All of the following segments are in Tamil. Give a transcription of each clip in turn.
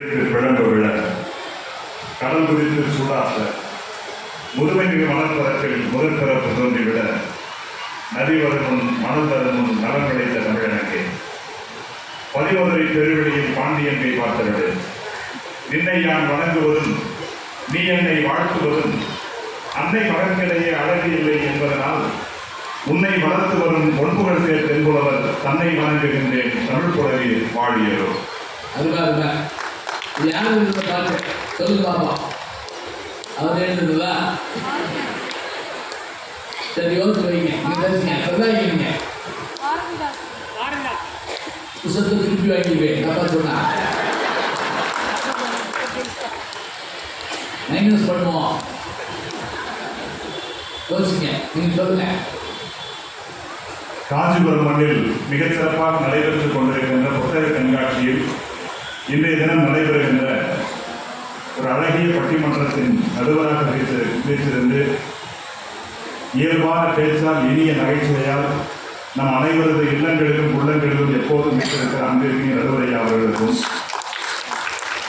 பிழம்பு விழ கடல் குறித்து சூடாக்க முதுமை மிகு முதல் பிறப்பு தோன்றிவிட நதி வருமுன் மணல் தருமுன் நலம் கிடைத்த தமிழனுக்கு. பதிமதுரை பெருவெளியில் பாண்டியன்கை பார்த்தவிடு நின்னை யான் வணங்குவதும் நீ என்னை வாழ்த்துவதும் அன்னை மகன்களிடையே அழகு இல்லை என்பதனால் உன்னை வளர்த்து வரும் பொன்புகழ் சேர் தன்னை வணங்குகின்றேன் தமிழ் புலவில் வாழியரோ அதுதான் அதுதான். இது யார் எழுதுன சொல்லு அவர் சரி யோசிச்சு வைங்க. நீங்க பேசுங்க. சொல்லாதீங்க. புத்தகத்தை திருப்பி வாங்கிடுவேன். தப்பா சொன்னா. மைனஸ் பண்ணுவோம். யோசிங்க. நீங்க சொல்லுங்க. காஞ்சிபுரம் மண்ணில் மிகச் சிறப்பாக நடைபெற்றுக் கொண்டிருக்கின்ற புத்தக கண்காட்சியில் இன்றைய தினம் நடைபெறுகின்ற ஒரு அழகிய பட்டிமன்றத்தின் நடுவராக வீட்டு வீட்டிலிருந்து இயல்பான பேச்சால் இனிய நகைச்சுவையால் நம் அனைவரது இல்லங்களிலும் உள்ளங்களிலும் எப்போதும் வைத்திருக்கிற அங்கிருக்கும் நடுவரை அவர்களுக்கும்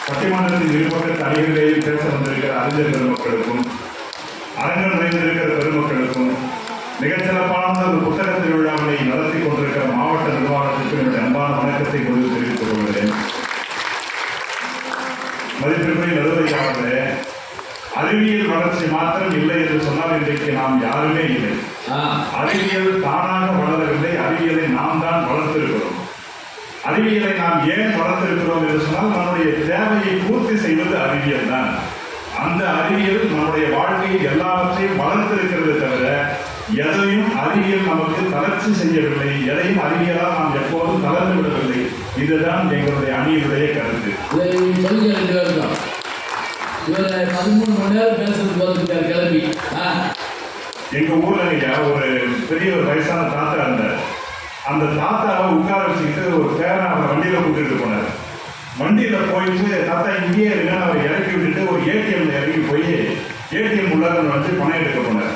பட்டிமன்றத்தின் இருபக்கத்து அணிகளிலேயும் பேச வந்திருக்கிற அறிஞர் பெருமக்களுக்கும் அரங்கம் நிறைந்திருக்கிற பெருமக்களுக்கும் மிகச்சிறப்பான ஒரு புத்தக திருவிழாவினை நடத்தி கொண்டிருக்கிற மாவட்ட நிர்வாகத்திற்கு என்னுடைய அன்பான வணக்கத்தை கொண்டு தெரிவித்துக் கொள்கிறேன். மதிப்பிற்குரிய நடுவரையாளர்களே அறிவியல் வளர்ச்சி மாத்திரம் இல்லை என்று சொன்னால் இன்றைக்கு நாம் யாருமே இல்லை. அறிவியல் தானாக வளரவில்லை அறிவியலை நாம் தான் வளர்த்திருக்கிறோம். அறிவியலை நாம் ஏன் வளர்த்திருக்கிறோம் என்று சொன்னால் நம்முடைய தேவையை பூர்த்தி செய்வது அறிவியல் தான். அந்த அறிவியல் நம்முடைய வாழ்க்கையில் எல்லாவற்றையும் வளர்த்திருக்கிறது தவிர எதையும் அறிவியல் நமக்கு தளர்ச்சி செய்யவில்லை எதையும் அறிவியலால் நாம் எப்போதும் தளர்ந்து விடவில்லை. இதுதான் எங்களுடைய அணியினுடைய கருத்து. பதிமூணு மணி நேரம் பேசுறது கிளம்பி. எங்க ஊர்ல ஒரு பெரிய ஒரு வயசான தாத்தா இருந்தார். அந்த தாத்தாவை உட்கார வச்சுக்கிட்டு ஒரு பேரனை அவர் வண்டியில கூட்டிட்டு போனார். வண்டியில போயிட்டு தாத்தா இங்கேயே இருங்கன்னு அவர் இறக்கி விட்டுட்டு ஒரு ஏடிஎம்ல இறங்கி போய் ஏடிஎம் உள்ளார வந்து பணம் எடுக்க போனார்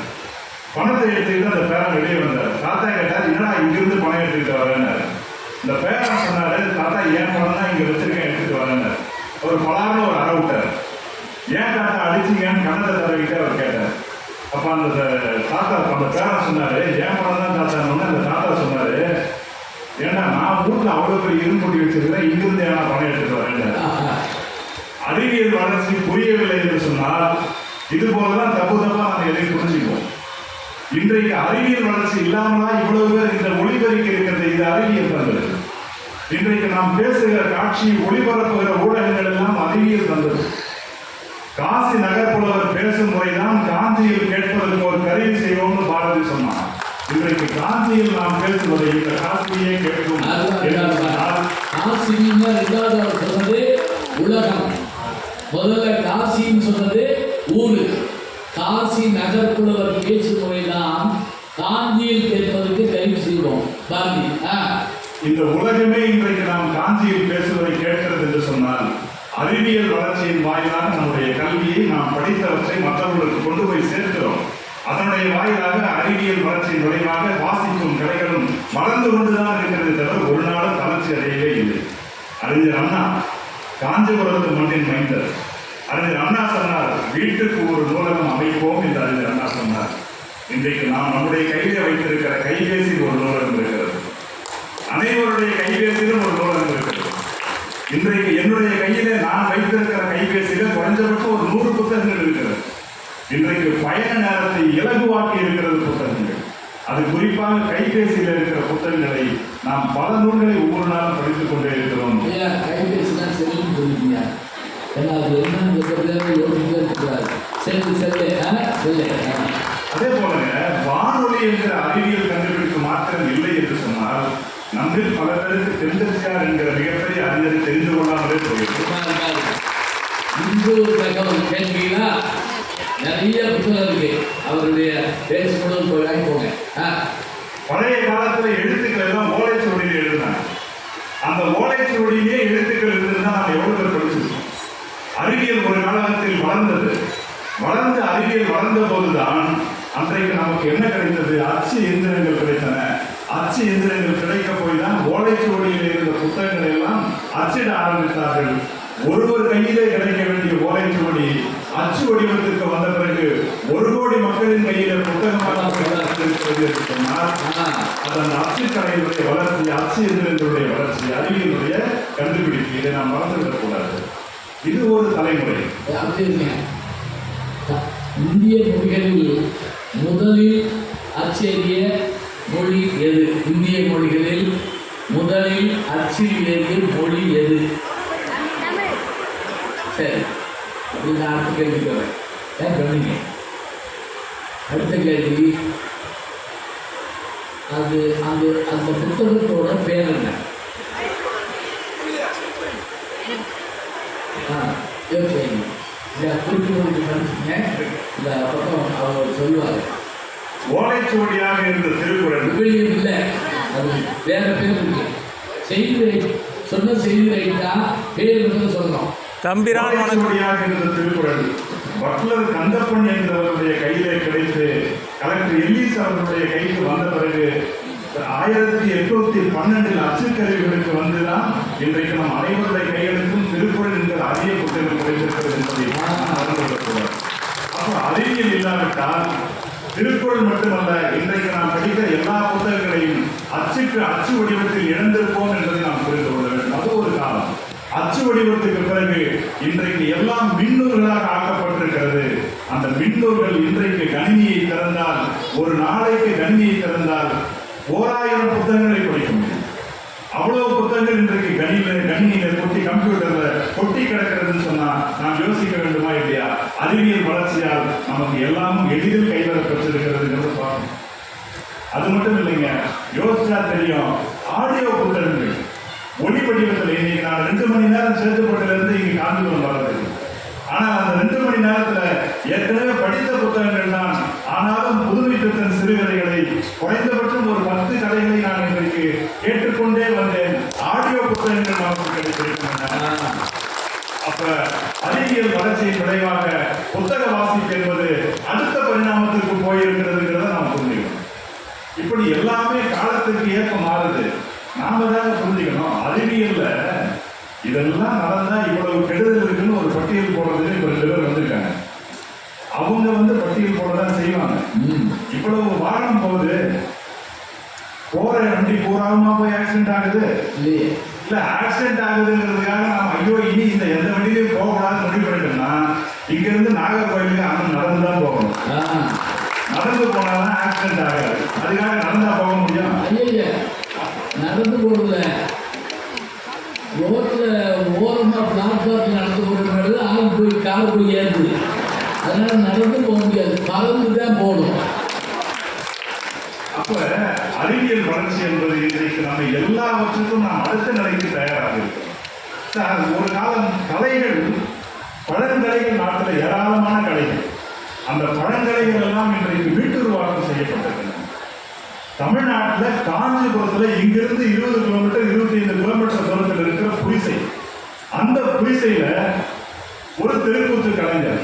பணத்தை எடுத்துக்கிட்டு அந்த பேரன் வெளியே வந்தார் தாத்தா கேட்டார் என்னடா இங்கிருந்து பணம் எடுத்துக்கிட்டு வரேன்னாரு. இந்த பேரன் சொன்னாரு தாத்தா ஏன் பணம் தான் இங்க வச்சிருக்கேன் எடுத்துட்டு வரேன்னாரு. அவர் பலாருன்னு ஒரு அற விட்டார். ஏன் தாத்தா அடிச்சீங்கன்னு கண்ணத்தை தடவிட்டு அவர் கேட்டார். அப்ப அந்த தாத்தா அந்த பேரன் சொன்னாரு ஏன் பணம் தான் தாத்தா அந்த தாத்தா சொன்னாரு ஏன்னா நான் வீட்டில் அவ்வளோ பெரிய இரும்புட்டி வச்சிருக்கிறேன் இங்கிருந்து ஏன்னா பணம் எடுத்துட்டு வரேன் அறிவியல் வளர்ச்சி புரியவில்லை என்று சொன்னால் இது போலதான் தப்பு தப்பா நம்ம எதையும் புரிஞ்சுக்குவோம். இன்றைக்கு அறிவியல் வளர்ச்சி இல்லாமலா இவ்வளவு பேர் இந்த ஒளிபரிக்க இருக்கிறது? இது அறிவியல் தந்தது இன்றைக்கு நாம் பேசுகிற காட்சி ஒளிபரப்புகிற ஊடகங்கள் எல்லாம் அறிவியல் தந்தது காசி நகர்ப்புலவர் பேசும் முறைதான் காஞ்சியில் கேட்பதற்கு ஒரு கருவி செய்வோம்னு பாரதி சொன்னார். இன்றைக்கு காஞ்சியில் நாம் பேசுவதை இந்த காசியே கேட்கும் என்று ரெண்டாவது சொன்னது உலகம். முதல்ல காசின்னு சொன்னது ஊரு. காசி நகர்ப்புலவர் பேசும் முறைதான் காஞ்சியில் கேட்பதற்கு கருவி செய்வோம். பாரதி ஆ? இந்த உலகமே இன்றைக்கு நாம் காஞ்சியில் பேசுவதை கேட்கிறது என்று சொன்னால் அறிவியல் வளர்ச்சியின் வாயிலாக நம்முடைய கல்வியை நாம் படித்தவற்றை மற்றவர்களுக்கு கொண்டு போய் சேர்க்கிறோம். அதனுடைய வாயிலாக அறிவியல் வளர்ச்சியின் விளைவாக வாசிக்கும் கலைகளும் வளர்ந்து கொண்டுதான் இருக்கிறது தவிர ஒரு நாளும் வளர்ச்சி அடையவே இல்லை. அறிஞர் அண்ணா காஞ்சிபுரத்து மண்ணின் மைந்தர். அறிஞர் அண்ணா சொன்னார் வீட்டுக்கு ஒரு நூலகம் அமைப்போம் என்று அறிஞர் அண்ணா சொன்னார் இன்றைக்கு நாம் நம்முடைய கையிலே வைத்திருக்கிற கைபேசி ஒரு நூலகம் இருக்கிறது. அனைவருடைய கைபேசியிலும் ஒரு நூலகம் இருக்கிறது. இன்றைக்கு என்னுடைய கையிலே நான் வைத்திருக்கிற கைபேசியில குறைஞ்சபட்சம் ஒரு நூறு புத்தகங்கள் இருக்கிறது. இன்றைக்கு பயண நேரத்தை இலகுவாக்கி இருக்கிறது புத்தகங்கள். அது குறிப்பாக கைபேசியில் இருக்கிற புத்தகங்களை நாம் பல நூல்களை ஒவ்வொரு நாளும் படித்துக் கொண்டே இருக்கிறோம். கைபேசி தான் செல்லுன்னு சொல்லிட்டீங்க. ஏன்னா அது என்னன்னு சொல்றது யோசிச்சுட்டே இருக்கக்கூடாது செல்லு. அதே போலங்க வானொலி என்கிற அறிவியல் கண்டுபிடிப்பு மாத்திரம் இல்லை என்று சொன்னால் நம்மில் பல பேருக்கு தென்தெரியார் என்கிற மிகப்பெரிய அறிஞரை தெரிந்து கொள்ளாமலே போயிருக்கு சும்மா இருக்காது. இன்று ஒரு தகவல் கேள்வினா நிறைய புத்தகம் இருக்கு. அவருடைய போய் வாங்கிக்கோங்க ஆ. பழைய காலத்துல எழுத்துக்கள் எல்லாம் ஓலைச்சுவடியில் எழுதினாங்க. அந்த ஓலைச்சுவடியிலே எழுத்துக்கள் இருந்திருந்தா நம்ம எவ்வளவு பேர் படிச்சிருக்கோம் அறிவியல் ஒரு காலகட்டத்தில் வளர்ந்தது வளர்ந்த அறிவியல் வளர்ந்த போதுதான் அன்றைக்கு நமக்கு என்ன கிடைத்தது? அச்சு எந்திரங்கள் கிடைத்தன. அச்சு எந்திரங்கள் கிடைக்க போய் தான் ஓலைச்சுவடியில் இருந்த புத்தகங்களை எல்லாம் அச்சிட ஆரம்பித்தார்கள். ஒருவர் கையிலே கிடைக்க வேண்டிய ஓலைச்சுவடி அச்சு வடிவத்திற்கு வந்த பிறகு ஒரு கோடி மக்களின் கையில புத்தகமாக இருக்கிறது என்று சொன்னால் அது அந்த அச்சுக்கலையினுடைய வளர்ச்சி அச்சு எந்திரங்களுடைய வளர்ச்சி அறிவியலுடைய கண்டுபிடிப்பு இதை நாம் மறந்துவிடக் கூடாது. இது ஒரு தலைமுறை. இந்திய மொழிகளில் முதலில் அச்சேறிய மொழி எது? இந்திய மொழிகளில் முதலில் அச்சில் ஏறிய மொழி எது? சரி அப்படி நான் அடுத்த கேள்விக்கு வரேன் ஏன் கவனிங்க? அடுத்த கேள்வி அது அந்த அந்த புத்தகத்தோட பேர் என்ன? ஆ இந்த பக்கம் அவர் சொல்லுவார். ஓலைச்சுவடியாக இருந்த திருக்குறள். இல்லை. அது வேற பேர் இருக்கு செய்தி சொன்ன செய்தி ரைட்டா பேர் வந்து சொல்லணும். தம்பிரான் வணக்கம் ஓலைச்சுவடியாக இருந்த திருக்குறள். பட்லர் கந்தப்பன் என்றவருடைய கையிலே கிடைத்து கலெக்டர் எல்லிஸ் அவர்களுடைய கைக்கு வந்த பிறகு ஆயிரத்தி எட்நூத்தி பன்னெண்டில் அச்சுக்கருவிகளுக்கு வந்துதான் இன்றைக்கு நம் அனைவருடைய கையெழுத்தும் திருக்குறள் என்கிற அரிய புத்தகம் கிடைத்திருக்கிறது என்பதை மறந்துவிடக்கூடாது அறிவியல் இல்லாவிட்டால் திருக்குறள் மட்டுமல்ல இன்றைக்கு நாம் படிக்கிற எல்லா புத்தகங்களையும் அச்சுக்கு அச்சு வடிவத்தில் இழந்திருப்போம் என்பதை நாம் புரிந்து கொள்ள வேண்டும் அது ஒரு காலம் அச்சு வடிவத்துக்கு பிறகு இன்றைக்கு எல்லாம் மின்னூல்களாக ஆக்கப்பட்டிருக்கிறது அந்த மின்னூல்கள் இன்றைக்கு கணினியை திறந்தால் ஒரு நாளைக்கு கணினியை திறந்தால் ஓராயிரம் புத்தகங்களை படிக்க முடியும் அவ்வளவு புத்தகங்கள் இன்றைக்கு கணினியில கணினியில கொட்டி கம்ப்யூட்டர்ல கொட்டி கிடக்கிறதுன்னு சொன்னா நாம் யோசிக்க வேண்டுமா இல்லையா அறிவியல் வளர்ச்சியால் நமக்கு எல்லாமும் எளிதில் கைவர பெற்றிருக்கிறதுங்கிறது பார்க்கணும் அது மட்டும் இல்லைங்க யோசிச்சா தெரியும் ஆடியோ புத்தகங்கள். ஒளி வடிவத்தில் இன்னைக்கு நான் ரெண்டு மணி நேரம் சேர்த்துப்பட்டில இங்கே காஞ்சிபுரம் வர்றது ஆனால் அந்த ரெண்டு மணி நேரத்தில் ஏற்கனவே படித்த புத்தகங்கள் தான் ஆனாலும் புதுமை பித்தன் சிறுகதைகளை குறைந்தபட்சம் ஒரு பத்து கதைகளை நான் இன்றைக்கு கேட்டுக்கொண்டே வந்தேன். ஆடியோ புத்தகங்கள் நமக்கு கிடைத்திருக்கின்றன. அப்போ அறிவியல் வளர்ச்சியின் விளைவாக புத்தக வாசிப்பு என்பது அடுத்த பரிணாமத்திற்கு போயிருக்கிறதுங்கிறத நாம் புரிஞ்சுக்கணும். இப்படி எல்லாமே காலத்துக்கு ஏற்ப மாறுது. நாம தான் புரிஞ்சுக்கணும். அறிவியல்ல இதெல்லாம் நடந்தா இவ்வளவு கெடுதல் இருக்குன்னு ஒரு பட்டியல் போடுறதுக்கு இப்ப ரெண்டு பேர் வந்திருக்காங்க. அவங்க வந்து பட்டியல் போடதான் செய்வாங்க. இவ்வளவு வாரம் போகுது. போற வண்டி பூராவுமா போய் ஆக்சிடென்ட் ஆகுது? இல்லையே. இல்ல ஆக்சிடென்ட் ஆகுதுங்கிறதுக்காக நாம ஐயோ இனி இந்த எந்த வண்டியிலையும் போகக்கூடாதுன்னு முடிவு பண்ணிட்டோம்னா இங்க இருந்து நாகர்கோயிலுக்கு அண்ணன் நடந்து தான் போகணும் நடந்து போனாதான் ஆக்சிடென்ட் ஆகாது. அதுக்காக நடந்தா போக முடியும்? ஐயய்ய நடந்து போகல. ரோட்ல ஓரமா பிளாட்ஃபார்ம்ல நடந்து போகிறது ஆள் போய் கால் போய் ஏறுது. அதனால நடந்து போக முடியாது. பறந்து தான் போகணும். அப்ப அறிவியல் வளர்ச்சி என்பது இன்றைக்கு நம்ம எல்லாவற்றுக்கும் நாம் அடுத்த நிலைக்கு தயாராக இருக்கிறோம். ஒரு காலம் கலைகள் பழங்கலைகள் நாட்டில் ஏராளமான கலைகள். அந்த பழங்கலைகள் எல்லாம் இன்றைக்கு வீட்டுருவாக்கம் செய்யப்பட்டிருக்கின்றன. தமிழ்நாட்டில் காஞ்சிபுரத்தில் இங்கிருந்து இருபது கிலோமீட்டர் இருபத்தி ஐந்து கிலோமீட்டர் தூரத்தில் இருக்கிற புரிசை அந்த புரிசையில் ஒரு தெருக்கூத்து கலைஞர்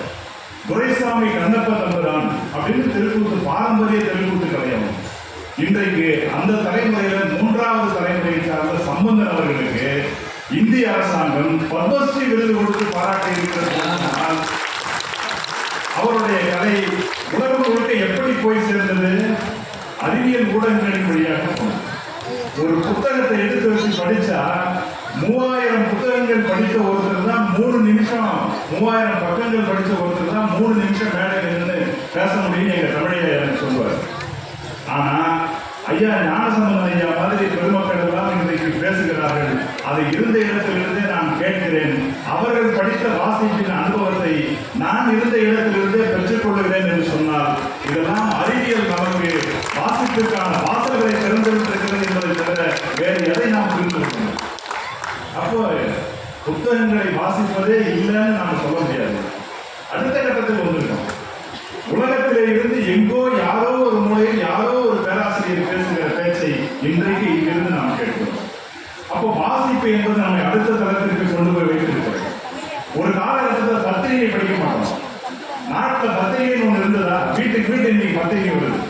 துரைசாமி கண்ணப்ப தம்புரான் அப்படின்னு தெருக்கூத்து பாரம்பரிய தெருக்கூத்து கலைஞர். இன்றைக்கு அந்த தலைமுறையில மூன்றாவது தலைமுறையை சார்ந்த சம்பந்தன் அவர்களுக்கு இந்திய அரசாங்கம் பத்மஸ்ரீ விருது கொடுத்து பாராட்டி இருக்கிறது அவருடைய கலை உலகம் முழுக்க எப்படி போய் சேர்ந்தது? அறிவியல் ஊடகங்களின் வழியாக ஒரு புத்தகத்தை எடுத்து வச்சு படிச்சா மூவாயிரம் புத்தகங்கள் படித்த ஒருத்தர் தான் மூணு நிமிஷம் மூவாயிரம் பக்கங்கள் படித்த ஒருத்தர் தான் மூணு நிமிஷம் மேடையில் நின்று பேச முடியும்னு எங்க தமிழையா எனக்கு சொல்லுவார். ஆனா ஐயா ஞானசம்பந்தன் ஐயா மாதிரி பெருமக்கள் எல்லாம் இன்றைக்கு பேசுகிறார்கள். அதை இருந்த இடத்திலிருந்தே நான் கேட்கிறேன். அவர்கள் படித்த வாசிப்பின் அனுபவத்தை நான் இருந்த இடத்திலிருந்தே பெற்றுக்கொள்கிறேன் என்று சொன்னால் இதெல்லாம் அறிவியல் நமக்கு வாசிப்பிற்கான வாசல்களை திறந்துவிட்டிருக்கிறது என்பதை தவிர வேறு எதை நாம் புரிந்து கொள்ளணும் அப்போ புத்தகங்களை வாசிப்பதே இல்லைன்னு நாம சொல்ல முடியாது அடுத்த கட்டத்தில் வந்திருக்கோம் உலகத்திலே இருந்து எங்கோ யாரோ ஒரு மூலையில் யாரோ ஒரு பேராசிரியர் பேசுகிற பேச்சை இன்றைக்கு இங்கிருந்து நாம் கேட்கிறோம் அப்போ வாசிப்பு என்பது நம்மை அடுத்த தளத்திற்கு கொண்டு போய் வைத்திருக்கிறது ஒரு காலகட்டத்தில் பத்திரிகை படிக்க மாட்டோம் நாட்டில் பத்திரிகைன்னு ஒன்று இருந்ததா வீட்டுக்கு வீட்டு இன்னைக்கு பத்திரிகை வருது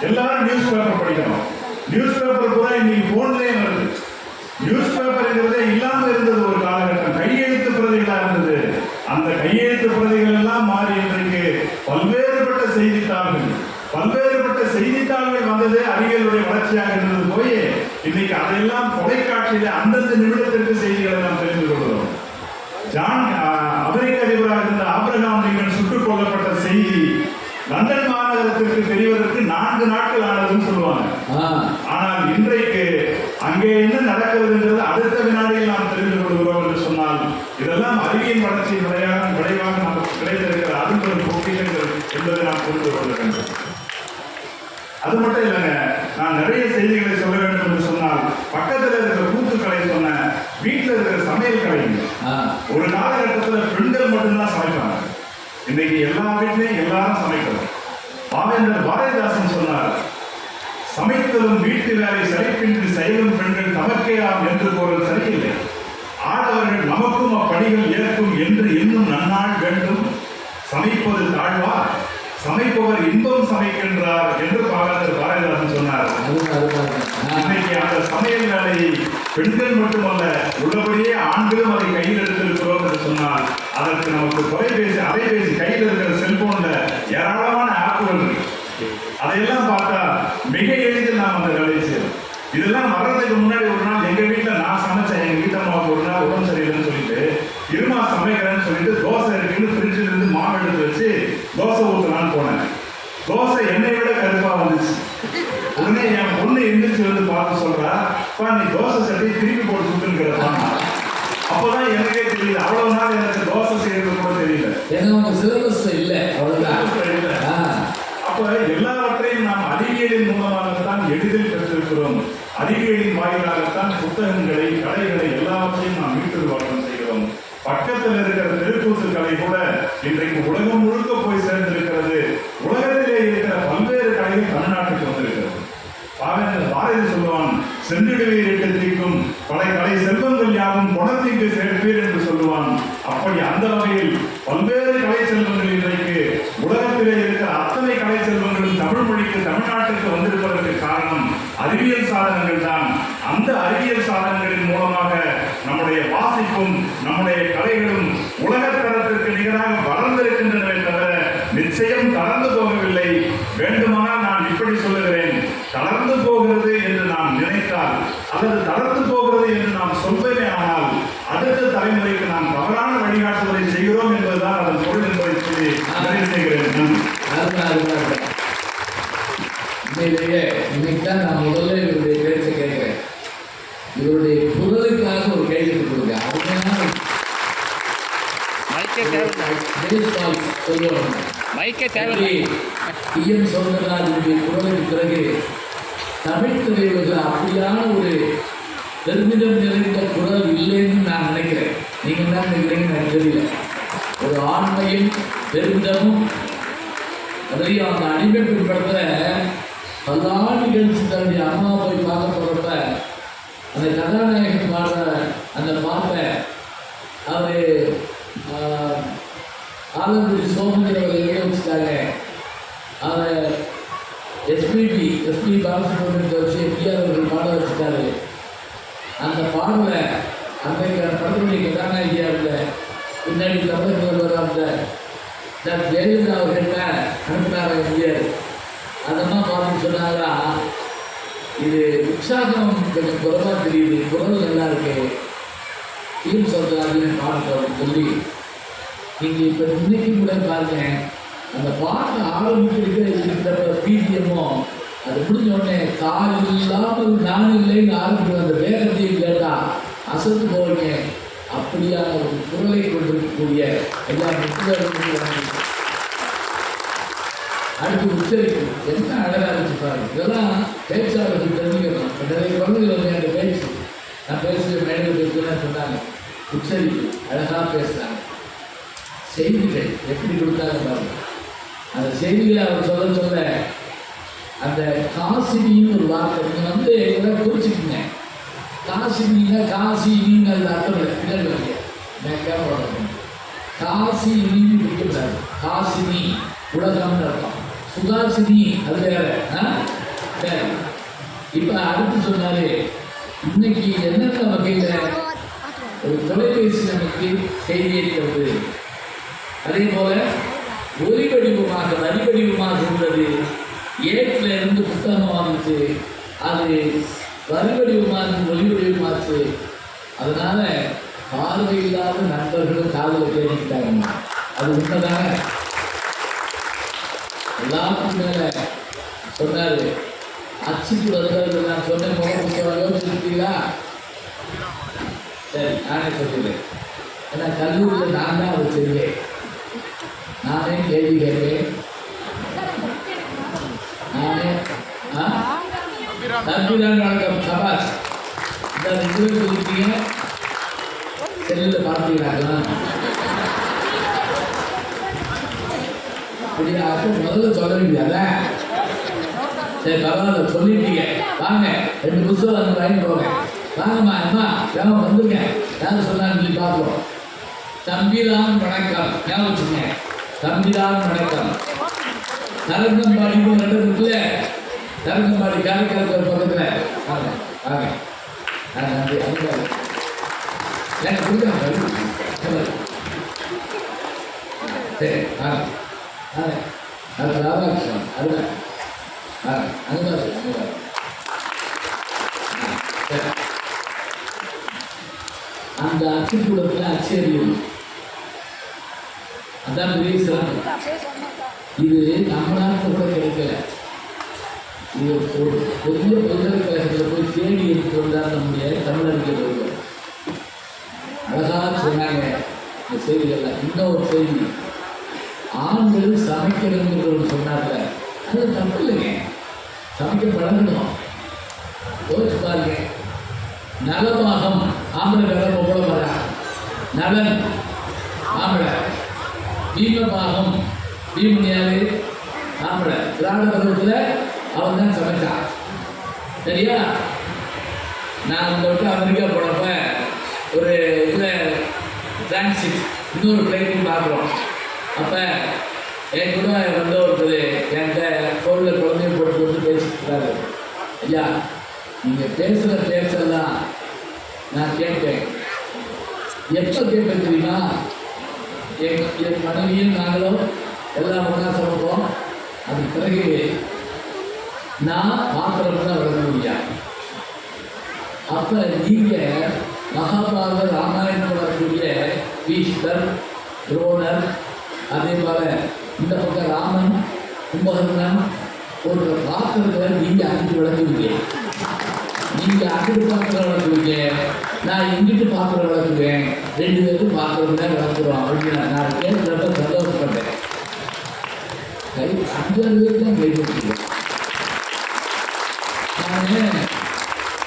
எல்லாரும் நியூஸ் பேப்பர் படிக்கணும் நியூஸ் பேப்பர் பூரா இன்னைக்கு போன்லயே வருது நியூஸ் பேப்பர்ங்கிறதே இல்லாம இருந்தது ஒரு காலகட்டம் கையெழுத்து ஐந்து பிரதிகள் எல்லாம் மாறி இன்றைக்கு பல்வேறுபட்ட செய்தித்தாள்கள் பல்வேறுபட்ட செய்தித்தாள்கள் வந்தது அறிவியலுடைய வளர்ச்சியாக இருந்தது போய் இன்னைக்கு அதையெல்லாம் தொலைக்காட்சியில அந்தந்த நிமிடத்திற்கு செய்திகளை நாம் தெரிந்து கொள்கிறோம். ஜான் அமெரிக்க அதிபராக இருந்த ஆபிரகாம் லிங்கன் சுட்டுக் கொல்லப்பட்ட செய்தி லண்டன் மாநகரத்திற்கு தெரிவதற்கு நான்கு நாட்கள் ஆனதுன்னு சொல்லுவாங்க. ஆனால் இன்றைக்கு அங்கே என்ன நடக்கிறதுன்றது அடுத்த வினாடியில் நாம் தெரிந்து கொள்கிறோம் என்று சொன்னால் இதெல்லாம் அறிவியல் வளர்ச்சி விளைவாக விளைவாக நமக்கு கிடைத்திருக்கிற அரும்பெரும் பொக்கிஷங்கள் என்பதை நாம் புரிந்து கொள்ள வேண்டும். அது மட்டும் இல்லைங்க நான் நிறைய செய்திகளை சொல்ல வேண்டும் என்று சொன்னால் பக்கத்தில் இருக்கிற கூத்துக்கலை சொன்ன வீட்டில் இருக்கிற சமையல் கலைங்க ஒரு காலகட்டத்தில் பெண்கள் மட்டும்தான் சமைப்பாங்க. இன்னைக்கு எல்லா வீட்லயும் எல்லாரும் சமைக்கிறோம் பாவேந்தர் பாரதிதாசன் சொன்னார் சமைத்தலும் வீட்டு வேலை சலிப்பின்றி செயலும் பெண்கள் தமக்கேயாம் என்று பொருள் சரியில்லை. ஆடவர்கள் நமக்கும் அப்பணிகள் ஏற்கும் என்று இன்னும் நன்னாள் வேண்டும். சமைப்பது தாழ்வா? சமைப்பவர் இன்பம் சமைக்கின்றார் என்று பாவேந்தர் பாரதிதாசன் சொன்னார் அதுவும் அதுதான். ஆ, இன்னைக்கு அந்த சமையல் வேலையை பெண்கள் மட்டுமல்ல உள்ளபடியே ஆண்களும் அதை கையில் எடுத்திருக்கிறோம் என்று சொன்னால் அதற்கு நமக்கு குறை அலைபேசி கையில் இருக்கிற செல்போன்ல ஏராளமான ஆப்புகள் இருக்கு அதையெல்லாம் பார்த்தா மிக எளிதில் நாம் அந்த வேலையை செய்யலாம் இதெல்லாம் வர்றதுக்கு முன்னாடி ஒரு நாள் எங்க வீட்டுல நான் சமைச்சேன் எங்க வீட்டம்மாவுக்கு ஒரு நாள் உடம்பு சரியில்லைன்னு சொல்லிட்டு இருமா சமைக்கிறேன்னு சொல்லிட்டு தோசை இருக்குன்னு ஃப்ரிட்ஜில் இருந்து மாவு எடுத்து வச்சு தோசை ஊற்றலான்னு போனேன் தோசை என்னை விட கருப்பா வந்துச்சு உடனே என் பொண்ணு எந்திரிச்சு வந்து பார்த்து சொல்றா "அப்பா, நீ தோசை சட்டி திருப்பி போட்டு சுட்டுங்கிறப்பா அப்பதான் எனக்கே தெரியுது. அவ்வளவு நாள் எனக்கு தோசை செய்யறது கூட தெரியல. ஏன்னா சிலபஸ் இல்லை அவ்வளவுதான். தெரியல. அப்ப எல்லாவற்றையும் நாம் அறிவியலின் மூலமாகத்தான் எளிதில் பெற்றிருக்கிறோம் அறிவியலின் வாயிலாகத்தான் புத்தகங்களை கலைகளை எல்லாவற்றையும் நாம் மீட்டுருவாக்கம் செய்கிறோம் பக்கத்தில் இருக்கிற தெருக்கூத்து கலை கூட இன்றைக்கு உலகம் முழுக்க போய் சேர்ந்திருக்கிறது உலகத்திலே இருக்கிற பல்வேறு கலைகள் தமிழ்நாட்டுக்கு வந்திருக்கிறது பாவேந்தர் பாரதி சொல்லுவான் சென்றிடுவீர் எட்டத்திற்கும் பல கலை செல்வங்கள் யாவும் குணத்திற்கு சேர்ப்பீர் என்று சொல்லுவான் அப்படி அந்த பல்வேறு கலை செல்வங்கள் இன்றைக்கு உலகத்திலே இருக்கிற அத்தனை கலை செல்வங்களும் தமிழ் மொழிக்கு தமிழ்நாட்டிற்கு வந்திருப்பதற்கு காரணம் அறிவியல் சாதனங்கள் தான். அந்த அறிவியல் சாதனங்களின் மூலமாக நம்முடைய வாசிப்பும் நம்முடைய கலைகளும் உலகத்தரத்திற்கு நிகராக வளர்ந்திருக்கின்றன தவிர நிச்சயம் தளர்ந்து போகவில்லை. வேண்டுமானால் நான் இப்படி சொல்லுகிறேன். தளர்ந்து போகிறது என்று நாம் நினைத்தால் அல்லது தளர்ந்து போகிறது என்று நாம் சொல்வதே ஆனால் அடுத்த தலைமுறைக்கு நாம் தவறான வழிகாட்டுதலை செய்கிறோம் என்பதுதான் அதன் பொருள் என்பதை சொல்லி அதுதான் உண்மையிலேயே இன்னைக்கு தான் நான் முதல்ல இவருடைய பேச்சை கேட்கிறேன். இவருடைய ஒரு கேள்வி கொடுங்க மைக்கே தேவையில்லை. பிஎம் சௌந்தரராஜனுடைய குரலுக்கு பிறகு தமிழ் திரையுலகில் அப்படியான ஒரு பெருமிதம் நிறைந்த குரல் இல்லைன்னு நான் நினைக்கிறேன். நீங்கள் தான் நினைக்கிறீங்கன்னு எனக்கு தெரியல. ஒரு ஆண்மையும் பெருமிதமும் அதையும் அந்த அடிமைப்பு படத்தில் பல்லாண்டு கழிச்சு தன்னுடைய அம்மா போய் பார்க்க போகிறப்ப அந்த கதாநாயகன் பாடுற அந்த பாட்டை அவர் ஆலங்குடி சோமனில் எழுத வச்சுட்டாங்க. அவர் எஸ்பிபி எஸ்பி பாலசுப்ரமணியத்தை வச்சு பிஆர் அவர்கள் பாட வச்சுட்டாரு. அந்த பாடலை அன்றைக்கு அந்த படத்துடைய கதாநாயகியாக இருந்த பின்னாடி தமிழக வர அந்த டாக்டர் ஜெயலலிதா அவர்கள்ட்ட அனுப்பினாரா எம்ஜிஆர் அதெல்லாம் பார்த்து சொன்னாங்களா இது உற்சாகம் கொஞ்சம் குறைவாக தெரியுது. குரல் நல்லா இருக்கு. டீம் சொல்கிறாருன்னு பாடத்தை சொல்லி நீங்கள் இப்போ இன்னைக்கு கூட பாருங்க அந்த பாட்டு ஆரம்பிக்கிறதுக்கு இருக்கிற பீத்தியமோ அது முடிஞ்ச உடனே கால் இல்லாமல் நான் இல்லைன்னு ஆரம்பிக்கிற அந்த வேகத்தையும் கேட்டால் அசத்து போவீங்க. அப்படியான ஒரு குரலை கொண்டிருக்கக்கூடிய எல்லா மக்களும் அடுத்து உச்சரிப்பு. என்ன அழகா இருந்துச்சு பாருங்க. இதெல்லாம் பேச்சாளர்கள் தெரிஞ்சுக்கணும். இப்ப நிறைய குழந்தைகள் வந்து என்கிட்ட பேச்சு. நான் பேசுகிற மேடையில் பேசுகிறேன்னு சொன்னாங்க. உச்சரிப்பு. அழகா பேசுகிறாங்க செய்திகள் எப்படி கொடுத்தாங்க பாருங்க. அந்த செய்திகளை அவர் சொல்ல சொல்ல அந்த காசினின்னு ஒரு வார்த்தை. நீங்கள் வந்து இதெல்லாம் குறிச்சிக்கங்க காசினின்னா காசி நீங்க அது அர்த்தம் இல்லை. பின்னாடி வைங்க. நான் கேட்க காசி நீங்க பிடிக்கக்கூடாது காசினி. உலகம்னு அர்த்தம். சுதாசினி அது வேற ஆ? வேற இப்போ அடுத்து சொன்னாரு இன்னைக்கு என்னென்ன வகையில ஒரு தொலைபேசி நமக்கு செய்தி இருக்கிறது? அதே போல ஒலி வடிவமாக வரி வடிவமாக இருந்தது ஏட்டில் இருந்து புத்தகம் அது வரி இருந்து ஒலி வடிவமாச்சு அதனால பார்வை இல்லாத நண்பர்களும் காதல கேட்டுக்கிட்டாங்க அது உண்மைதானே? எல்லாத்துக்கும் மேலே சொன்னார். அச்சுக்கு வந்தது நான் சொன்னேன். முகம் புத்தகம் யோசிச்சிருக்கீங்களா? சரி நானே சொல்லிடுறேன். ஏன்னா கல்லூரியில் நான் தான் அதை செய்வேன். நானே கேள்வி கேட்பேன். நானே ஆ? தம்பிதான் வணக்கம். சபாஷ் இந்த நிகழ்வு செல்லில் பார்த்தீங்களாங்களா அப்படியா முதல்ல சொல்ல வேண்டியதா சரி பரவாயில்ல சொல்லிட்டீங்க. வாங்க ரெண்டு புத்தகம் அந்த வாங்கி போங்க. வாங்கம்மா அம்மா வேகம் வந்துருங்க. யார் சொல்லான்னு சொல்லி பார்ப்போம். தம்பிதான் வணக்கம். ஞாபகம் வச்சுங்க தம்பிதான் வணக்கம். தரங்கம்பாடி ஒரு இடம் தரங்கம்பாடி காரைக்கால் பக்கத்தில். வாங்க வாங்க. நன்றி அங்க எனக்கு கொடுங்க சரி ஆ அது ராதாகிருஷ்ணன் அதுதான் அங்கே அங்கே சரி. அந்த அச்சுக்கூடத்தில் அச்சேரியம் அதான் பெரிய சிறப்பு. இது நம்ம நாட்டில் கூட கிடைக்கல. இது ஒரு பெரிய பல்கலைக்கழகத்தில் போய் தேடி எடுத்து வந்தார் நம்முடைய தமிழறிஞர் ஒருவர் அழகாக சொன்னாங்க. இந்த செய்திகள்ல இன்னொரு செய்தி. ஆண்கள் சமைக்கணுங்கிற ஒரு சொன்னார்ல. அது தப்பு இல்லைங்க சமைக்க பழகணும். யோசிச்சு பாருங்க. நலமாகம் ஆம்பளை வேலை பொம்பளை வரா. நலன் ஆம்பளை. பீமமாகம் பீமன் யாரு ஆம்பளை. திராவிட பருவத்தில் அவன் தான் சமைச்சான். சரியா? நான் உங்க விட்டு அமெரிக்கா போனப்ப ஒரு இதில் டிரான்சிட் இன்னொரு ஃப்ளைட்டும் பார்க்குறோம். அப்போ என் கூட வந்து ஒருத்தர் என்கிட்ட ஃபோனில் குழந்தைய போட்டு போட்டு பேசிக்கிறாரு ஐயா நீங்கள் பேசுகிற பேச்செல்லாம் நான் கேட்பேன். எப்போ கேட்பேன் தெரியுமா? என் என் மனைவியும் நாங்களும் எல்லாம் ஒன்றா சமைப்போம். அதுக்கு பிறகு நான் பாத்திரம் தான் விளக்க முடியாது அப்ப நீங்க மகாபாரத ராமாயணம் வரக்கூடிய பீஷ்மர் துரோணர் அதே போல இந்த பக்கம் ராமன் கும்பகர்ணன் ஒரு பாத்திரத்தை நீங்க அங்கிட்டு விளக்குவீங்க. நீங்க அங்கிட்டு பாத்திரம் விளக்குவீங்க. நான் இங்கிட்டு பாத்திரம் விளக்குவேன். ரெண்டு பேருக்கும் பாத்திரம் தான் விளக்குறோம் அப்படின்னு நான் கேட்கிறப்ப சந்தோஷப்பட்டேன். கை அஞ்சாறு பேர் தான் கை கொடுத்துருக்கேன் நான்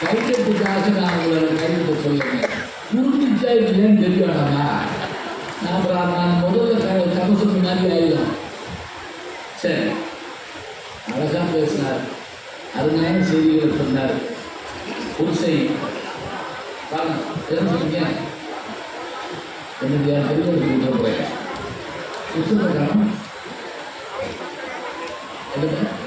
கைத்தட்டுக்காக நான் உங்களை கைவிட்டு சொல்லுங்க புரிஞ்சிச்சா இல்லைன்னு தெரிய நான் அப்புறம் நான் முதல்ல மாதிரி ஆயிடலாம் சரி. அழகாக பேசினார். அருமையான செய்திகள் சொன்னார். புருஷை தெரிஞ்சுக்கீங்க. என்னுடைய தெரிஞ்சு சொல்கிறேன் சுற்றுலா என்ன